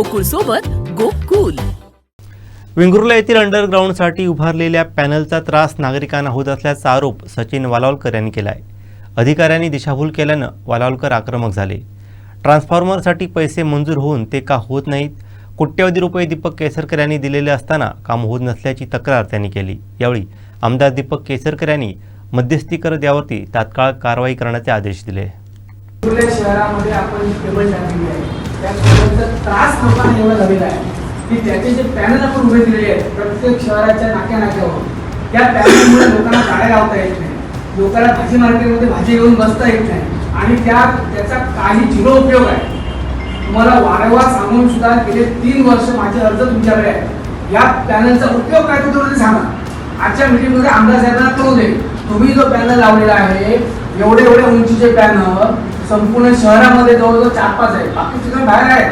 गोकुळ सोबत गोकुल. वेंगुर्ला येथील अंडरग्राऊंडसाठी उभारलेल्या पॅनलचा त्रास नागरिकांना होत असल्याचा आरोप सचिन वालावलकर यांनी केला आहे अधिकाऱ्यांनी दिशाभूल केल्यानं वालावलकर आक्रमक झाले. ट्रान्सफॉर्मरसाठी पैसे मंजूर होऊन ते का होत नाहीत कोट्यवधी रुपये दीपक केसरकर यांनी दिलेले असताना काम होत नसल्याची तक्रार त्यांनी केली. यावेळी आमदार दीपक केसरकर यांनी मध्यस्थी करत यावरती तात्काळ कारवाई करण्याचे आदेश दिले. शहरामध्ये आपण त्या त्रास लोकांना एवढा झालेला आहे की त्याचे जे पॅनल आपण उभे दिलेले आहेत प्रत्येक शहराच्या नाक्या नाक्यावर त्या पॅनलमुळे लोकांना गाड्या लावता येत नाही. लोकांना भाजी मार्केटमध्ये भाजी घेऊन बसता येत नाही. आणि त्या त्याचा काही झिरो उपयोग आहे. तुम्हाला वारंवार सांगून सुद्धा गेले तीन वर्ष माझे अर्ज तुमच्याकडे आहे या पॅनलचा उपयोग काय तो तुम्हाला सांगा. आजच्या मिटिंगमध्ये आमदार साहेबांना करू दे. तुम्ही जो पॅनल लावलेला आहे एवढे एवढे उंचीचे पॅनल संपूर्ण शहरामध्ये जवळजवळ चार पाच आहे बाकी ठिकाणी बाहेर आहे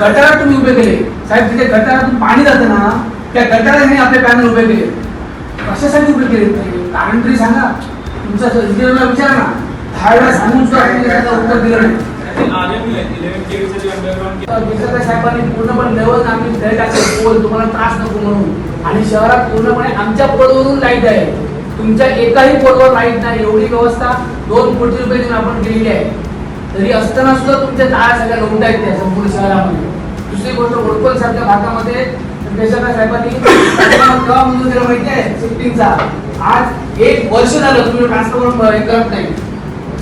गटारात तुम्ही उभे केले. साहेब तिथे गटारातून पाणी जातं ना त्या गटाराने आपले पॅनल उभे केले. कशासाठी उभे केले कारण तरी सांगा. तुमचा इंजिनियरला विचार ना. दहा वेळा सांगून सुद्धा उत्तर दिलं नाही. साहेबांनी पूर्णपणे लेवल आम्ही धडे टाकले पोल तुम्हाला त्रास नको म्हणून. आणि शहरात पूर्णपणे आमच्या पोलवरून लाइट आहे. तुमच्या एकाही पोलवर लाइट नाही एवढी व्यवस्था दोन कोटी रुपये देऊन आपण केलेली आहे. तरी असताना सुद्धा तुमच्या ताळ्या सगळ्या लोंढा येते संपूर्ण शहरामध्ये दुसरी गोष्ट ओळखोल सारख्या भागामध्ये केसरकर साहेबांनी केव्हा मंजूर केलं माहिती आहे शिफ्टिंगचा. आज एक वर्ष झालं तुम्ही ट्रान्सफॉर्मर करत नाही.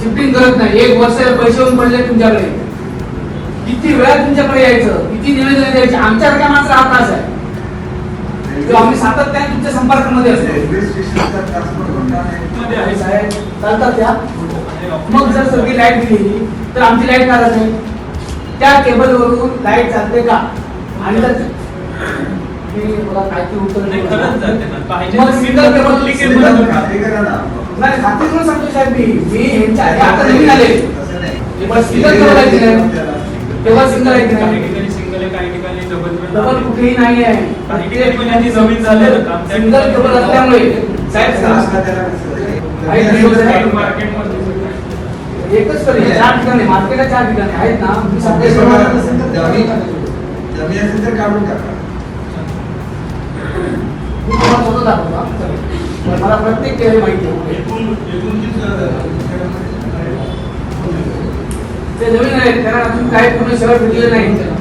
शिफ्टिंग करत नाही. एक वर्ष पैसे येऊन पडले तुमच्याकडे. किती वेळा तुमच्याकडे यायचं? किती निवेदन द्यायचे? आमच्यासारख्या माणसं हा त्रास आहे किंवा आम्ही सातत्याने तुमच्या संपर्कामध्ये असतो. साहेब. चालतात त्या. मग जर सगळी लाइट गेली तर आमची लाइट का जाते त्या केबलवरून लाइट जाते का? आणि मला उत्तर मग single cable cable single cable नाही खात्री सांगतो साहेब मी. आता नवीन आले. पण सिंगल केबल आहे की नाही तेव्हा सिंगल आहे की काही नाही ठिकाणी डबल डबल कुठेही नाही आहे. काही ठिकाणी यांची जमीन त्या सिंगल केबल असल्यामुळे. साहेब मार्केटमध्ये एकच तरी चार ठिकाणी मार्केटला चार ठिकाणी आहेत ना मी सध्या जमी असेल तर काढून टाका. मी तुम्हाला स्वतः दाखवतो हा. मला प्रत्येक माहिती आहे. एकूण एकूण किती ते नवीन आहेत त्यांना अजून काही पूर्ण शहर भेटलेलं नाही.